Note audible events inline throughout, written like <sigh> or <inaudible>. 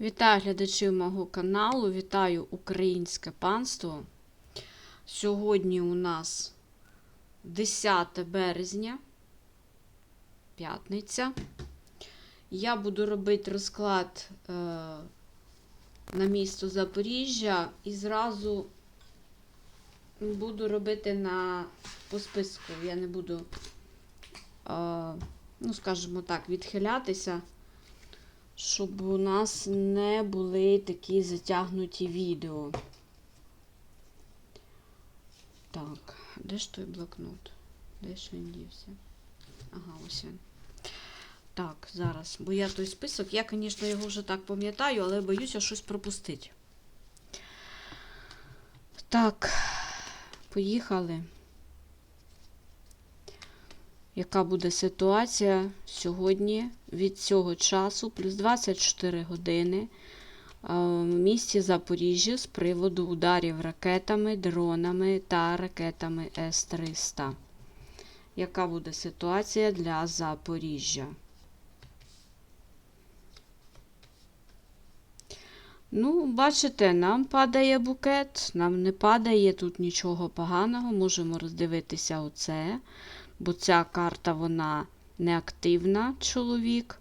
Вітаю глядачів мого каналу, вітаю українське панство. Сьогодні у нас 10 березня, п'ятниця. Я буду робити розклад е, на місто Запоріжжя і зразу буду робити на по списку. Я не буду, е, ну, скажімо так, відхилятися щоб у нас не були такі затягнуті відео. Так, де ж той блокнот? Де ж він дівся? Ага, ось він. Так, зараз. Бо я той список, я, звісно, його вже так пам'ятаю, але боюся щось пропустити. Так, поїхали. Яка буде ситуація сьогодні від цього часу, плюс 24 години е, в місті Запоріжжя з приводу ударів ракетами, дронами та ракетами С-300? Яка буде ситуація для Запоріжжя? Ну, бачите, нам падає букет, нам не падає тут нічого поганого. Можемо роздивитися оце бо ця карта вона неактивна, чоловік.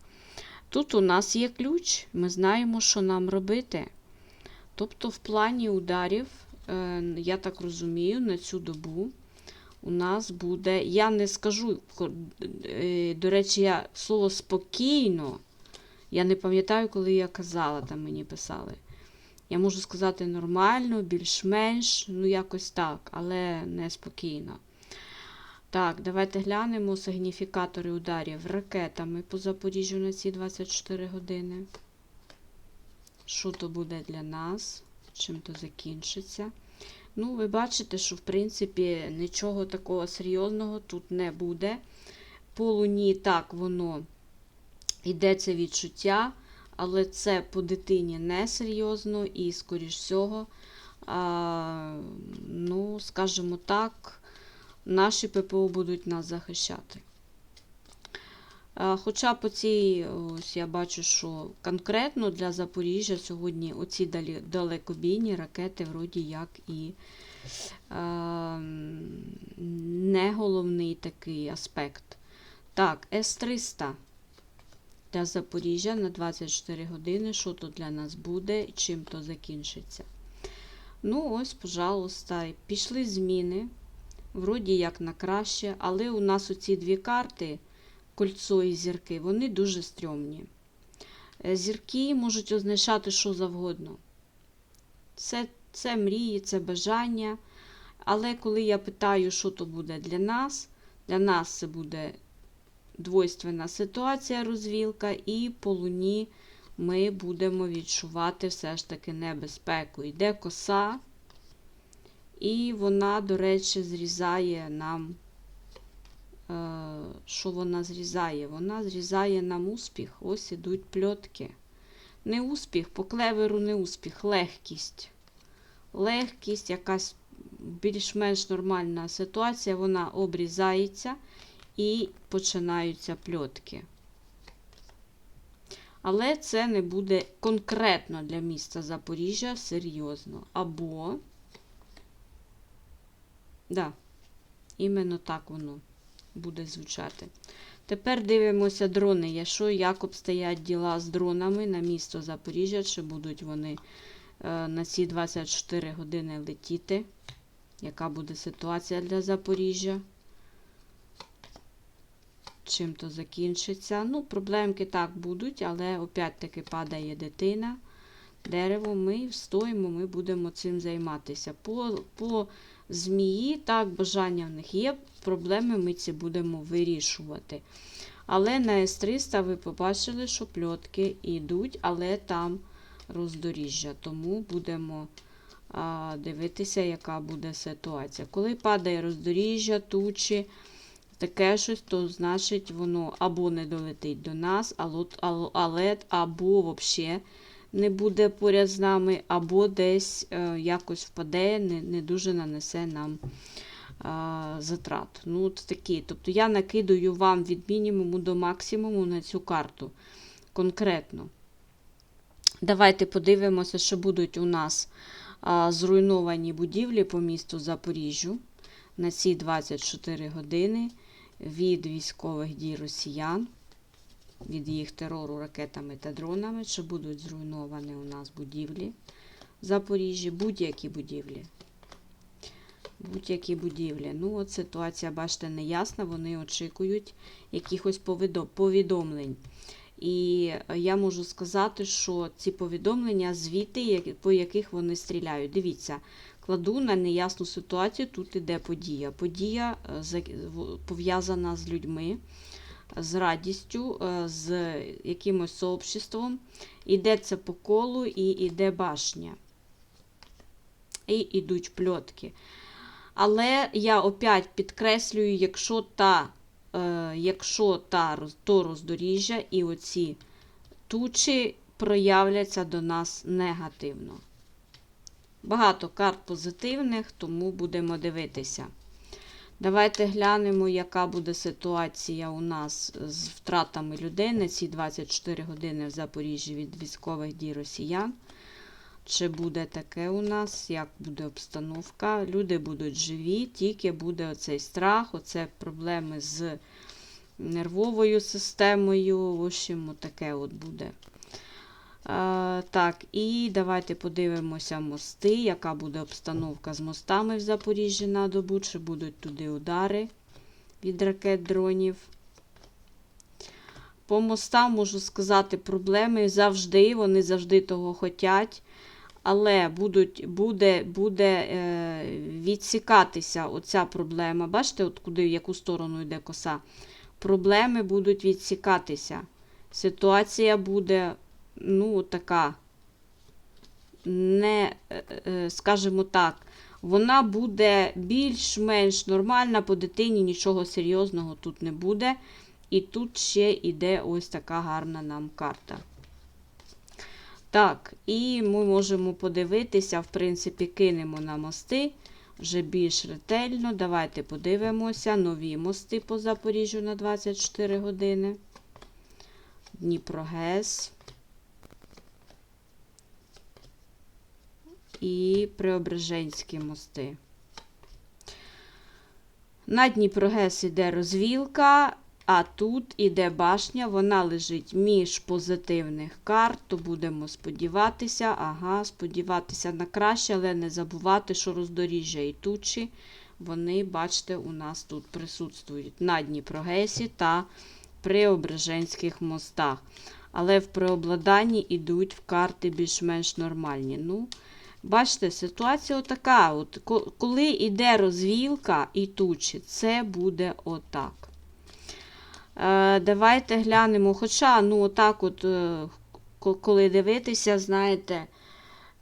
Тут у нас є ключ, ми знаємо, що нам робити. Тобто, в плані ударів, е, я так розумію, на цю добу у нас буде. Я не скажу, е, до речі, я слово спокійно. Я не пам'ятаю, коли я казала, там мені писали. Я можу сказати нормально, більш-менш, ну якось так, але не спокійно. Так, давайте глянемо сигніфікатори ударів ракетами по Запоріжжю на ці 24 години. Що то буде для нас? Чим то закінчиться? Ну, ви бачите, що, в принципі, нічого такого серйозного тут не буде. По луні так воно йде це відчуття, але це по дитині не серйозно і, скоріш всього, а, ну, скажімо так, наші ППО будуть нас захищати. Хоча по цій, ось я бачу, що конкретно для Запоріжжя сьогодні оці далекобійні ракети, вроді як і е, не головний такий аспект. Так, С-300 для Запоріжжя на 24 години. Що тут для нас буде чим то закінчиться? Ну, ось, пожалуйста, пішли зміни вроді як на краще, але у нас оці дві карти, кольцо і зірки, вони дуже стрьомні. Е, зірки можуть означати що завгодно. Це, це мрії, це бажання. Але коли я питаю, що то буде для нас, для нас це буде двойственна ситуація, розвілка, і по луні ми будемо відчувати все ж таки небезпеку. Йде коса. І вона, до речі, зрізає нам, е, що вона зрізає? Вона зрізає нам успіх. Ось ідуть пльотки. Не успіх, по клеверу не успіх, легкість. Легкість, якась більш-менш нормальна ситуація, вона обрізається і починаються пльотки. Але це не буде конкретно для міста Запоріжжя серйозно. Або Да, іменно так воно буде звучати. Тепер дивимося дрони. Якщо як обстоять діла з дронами на місто Запоріжжя, чи будуть вони е, на ці 24 години летіти? Яка буде ситуація для Запоріжжя? Чим то закінчиться? Ну, проблемки так будуть, але опять-таки падає дитина. Дерево, ми встоїмо, ми будемо цим займатися. По, по змії, так, бажання в них є, проблеми ми ці будемо вирішувати. Але на С-300 ви побачили, що пльотки йдуть, але там роздоріжжя. Тому будемо а, дивитися, яка буде ситуація. Коли падає роздоріжжя, тучі, таке щось, то значить воно або не долетить до нас, але, або взагалі не буде поряд з нами, або десь е, якось впаде, не не дуже нанесе нам е, затрат. Ну, от такі. Тобто я накидаю вам від мінімуму до максимуму на цю карту. Конкретно. Давайте подивимося, що будуть у нас а, зруйновані будівлі по місту Запоріжжю на ці 24 години від військових дій росіян, від їх терору ракетами та дронами, чи будуть зруйновані у нас будівлі в Запоріжжі, будь-які будівлі. Будь-які будівлі. Ну, от ситуація, бачите, неясна, вони очікують якихось повідомлень. І я можу сказати, що ці повідомлення звіти, по яких вони стріляють. Дивіться, кладу на неясну ситуацію, тут іде подія. Подія е, пов'язана з людьми, з радістю, е, з якимось сообществом. Йдеться по колу і йде башня. І йдуть пльотки. Але я опять підкреслюю, якщо та, е, якщо та то роздоріжжя і оці тучі проявляться до нас негативно. Багато карт позитивних, тому будемо дивитися. Давайте глянемо, яка буде ситуація у нас з втратами людей на ці 24 години в Запоріжжі від військових дій росіян. Чи буде таке у нас, як буде обстановка? Люди будуть живі, тільки буде оцей страх, оце проблеми з нервовою системою. В общем, таке от буде. Так, і давайте подивимося мости, яка буде обстановка з мостами в Запоріжжі на добу, чи будуть туди удари від ракет дронів. По мостам можу сказати, проблеми завжди, вони завжди того хотять але будуть, буде, буде е, відсікатися оця проблема. Бачите, от куди, в яку сторону йде коса? Проблеми будуть відсікатися. Ситуація буде, ну, така, не, е, е, скажімо так, вона буде більш-менш нормальна, по дитині нічого серйозного тут не буде. І тут ще йде ось така гарна нам карта. Так, і ми можемо подивитися, в принципі, кинемо на мости вже більш ретельно. Давайте подивимося нові мости по Запоріжжю на 24 години. Дніпрогес. І Преображенські мости. На Дніпрогес іде розвілка, а тут іде башня, вона лежить між позитивних карт, то будемо сподіватися, ага, сподіватися на краще, але не забувати, що роздоріжжя і тучі, вони, бачите, у нас тут присутствують на Дніпрогесі та Преображенських мостах. Але в преобладанні йдуть в карти більш-менш нормальні. Ну, Бачите, ситуація отака. От, коли йде розвілка і тучі, це буде отак. Е, давайте глянемо. Хоча, ну, отак, от, е, коли дивитися, знаєте,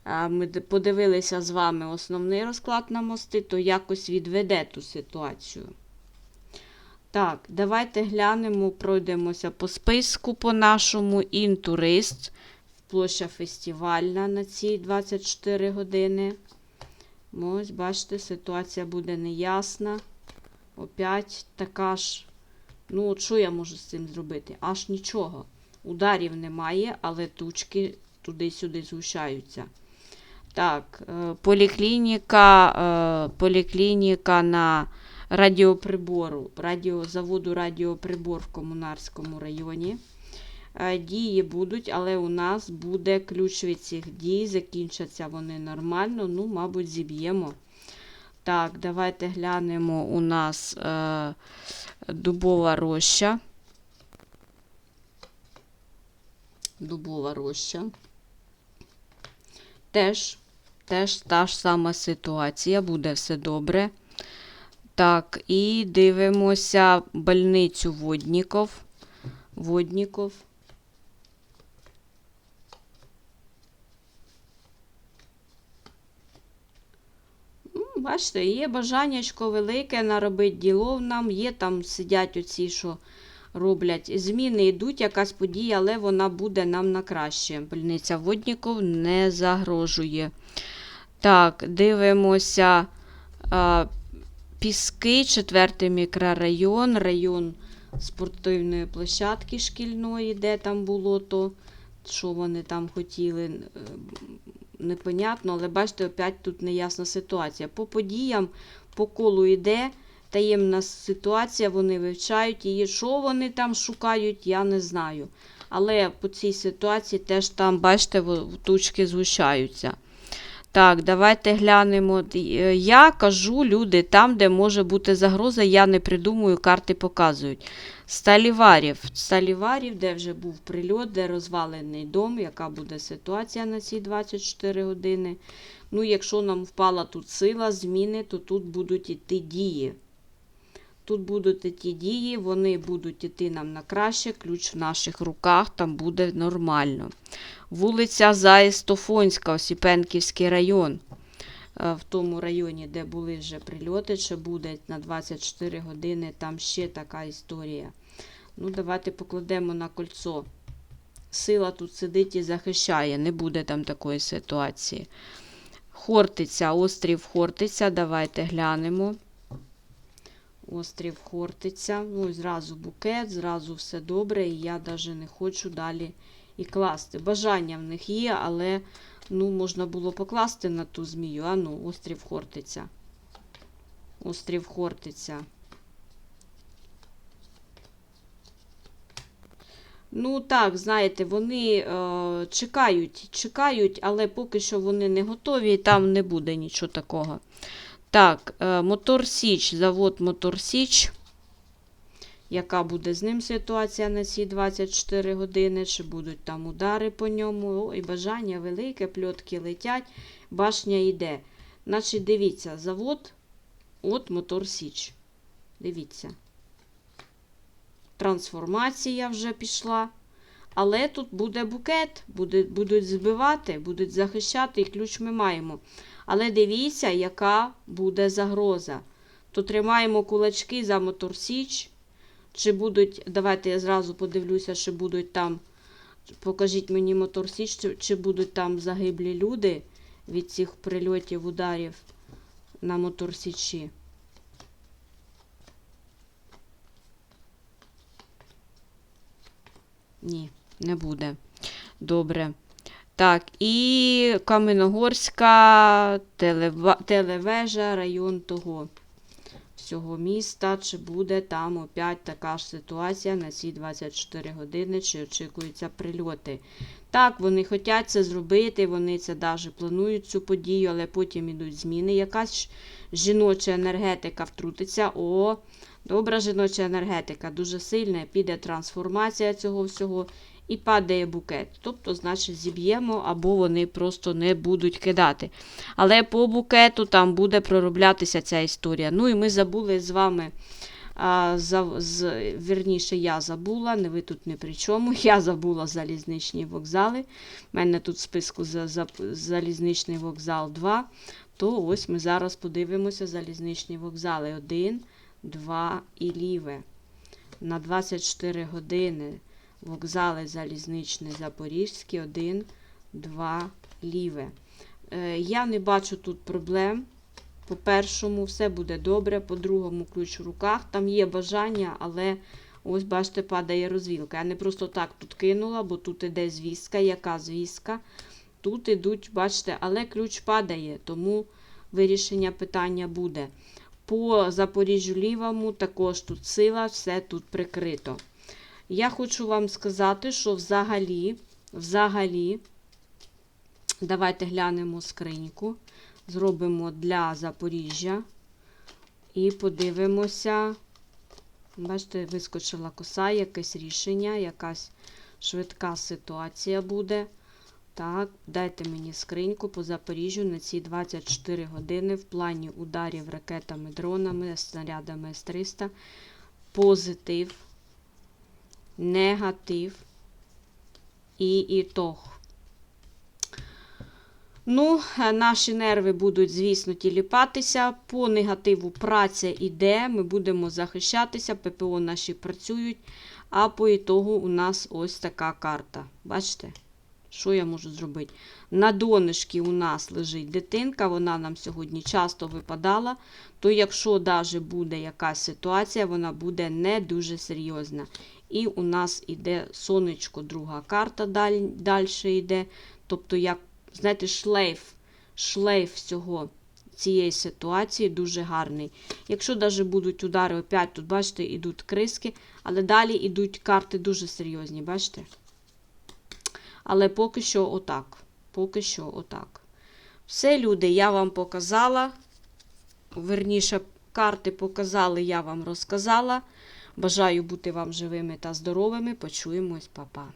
е, ми подивилися з вами основний розклад на мости, то якось відведе ту ситуацію. Так, давайте глянемо, пройдемося по списку по нашому. Інтурист, площа фестивальна на ці 24 години. Ось, бачите, ситуація буде неясна. Опять така ж. Ну, що я можу з цим зробити? Аж нічого. Ударів немає, але тучки туди-сюди згущаються. Так, е, поліклініка, е, поліклініка на радіоприбору, радіозаводу радіоприбор в Комунарському районі. Е, Дії будуть, але у нас буде ключ від цих дій. Закінчаться вони нормально. Ну, мабуть, зіб'ємо. Так, давайте глянемо у нас е, дубова роща. Дубова роща. Теж, теж та ж сама ситуація, буде все добре. Так, і дивимося больницю Водніков. Водніков. Ну, Бачите, є бажаннячко велике наробити ділов нам, є там сидять оці, що роблять. Зміни йдуть, якась подія, але вона буде нам на краще. Больниця Водніков не загрожує. Так, дивимося. Піски, четвертий мікрорайон, район спортивної площадки шкільної, де там було то що вони там хотіли, непонятно, але бачите, опять тут неясна ситуація. По подіям, по колу йде таємна ситуація, вони вивчають її. Що вони там шукають, я не знаю. Але по цій ситуації теж там, бачите, тучки згущаються. Так, давайте глянемо. Е, Я кажу, люди, там, де може бути загроза, я не придумую, карти показують. Сталіварів. Сталіварів, де вже був прильот, де розвалений дом, яка буде ситуація на ці 24 години. Ну, якщо нам впала тут сила, зміни, то тут будуть іти дії. Тут будуть іти дії, вони будуть іти нам на краще, ключ в наших руках, там буде нормально. Вулиця Заїстофонська, Осіпенківський район. Е, В тому районі, де були вже прильоти, чи буде на 24 години, там ще така історія. Ну, давайте покладемо на кольцо. Сила тут сидить і захищає, не буде там такої ситуації. Хортиця, острів Хортиця, давайте глянемо. Острів Хортиця. Ну, зразу букет, зразу все добре, і я навіть не хочу далі і класти. Бажання в них є, але ну, можна було покласти на ту змію. А ну, острів Хортиця. Острів Хортиця. Ну, так, знаєте, вони е, чекають, чекають, але поки що вони не готові, і там не буде нічого такого. Так, е, Мотор Січ, завод Мотор Січ. Яка буде з ним ситуація на ці 24 години? Чи будуть там удари по ньому? О, і бажання велике, пльотки летять, башня йде. Значить, дивіться, завод, от Мотор Січ. Дивіться. Трансформація вже пішла. Але тут буде букет, будуть збивати, будуть захищати, і ключ ми маємо. Але дивіться, яка буде загроза. То тримаємо кулачки за Мотор Січ. Чи будуть, давайте я зразу подивлюся, чи будуть там, покажіть мені Мотор Січ, чи, чи будуть там загиблі люди від цих прильотів, ударів на Мотор Січі. Ні, не буде. Добре. Так, і Каменогорська телева- телевежа, район того всього міста. Чи буде там опять така ж ситуація на ці 24 години, чи очікуються прильоти. Так, вони хочуть це зробити, вони це навіть планують цю подію, але потім ідуть зміни. Якась жіноча енергетика втрутиться. О, добра жіноча енергетика, дуже сильна, піде трансформація цього всього і падає букет. Тобто, значить, зіб'ємо, або вони просто не будуть кидати. Але по букету там буде пророблятися ця історія. Ну і ми забули з вами. А, за, з, вірніше, я забула, не ви тут не при чому. <laughs> Я забула залізничні вокзали. У мене тут в списку за, за, залізничний вокзал 2. То ось ми зараз подивимося залізничні вокзали 1, 2 і ліве. На 24 години вокзали залізничний Запорізький 1, 2, ліве. Е, я не бачу тут проблем. По першому, все буде добре, по другому ключ в руках. Там є бажання, але ось, бачите, падає розвілка. Я не просто так тут кинула, бо тут іде звістка. Яка звістка? Тут ідуть, бачите, але ключ падає, тому вирішення питання буде. По Запоріжжю лівому також тут сила, все тут прикрито. Я хочу вам сказати, що взагалі, взагалі, давайте глянемо скриньку зробимо для Запоріжжя і подивимося. Бачите, вискочила коса, якесь рішення, якась швидка ситуація буде. Так, дайте мені скриньку по Запоріжжю на ці 24 години в плані ударів ракетами, дронами, снарядами С-300. Позитив, негатив і ітог. Ну, е, наші нерви будуть, звісно, тіліпатися. По негативу праця іде, ми будемо захищатися, ППО наші працюють. А по ітогу у нас ось така карта. Бачите? Що я можу зробити? На донышки у нас лежить дитинка, вона нам сьогодні часто випадала. То якщо навіть буде якась ситуація, вона буде не дуже серйозна. І у нас іде сонечко, друга карта далі, далі йде. Тобто, як, знаєте, шлейф, шлейф всього цієї ситуації дуже гарний. Якщо навіть будуть удари, опять тут, бачите, йдуть криски, але далі йдуть карти дуже серйозні, бачите? Але поки що отак. Поки що отак. Все, люди, я вам показала. Верніше, карти показали, я вам розказала. Бажаю бути вам живими та здоровими. Почуємось, Па-па.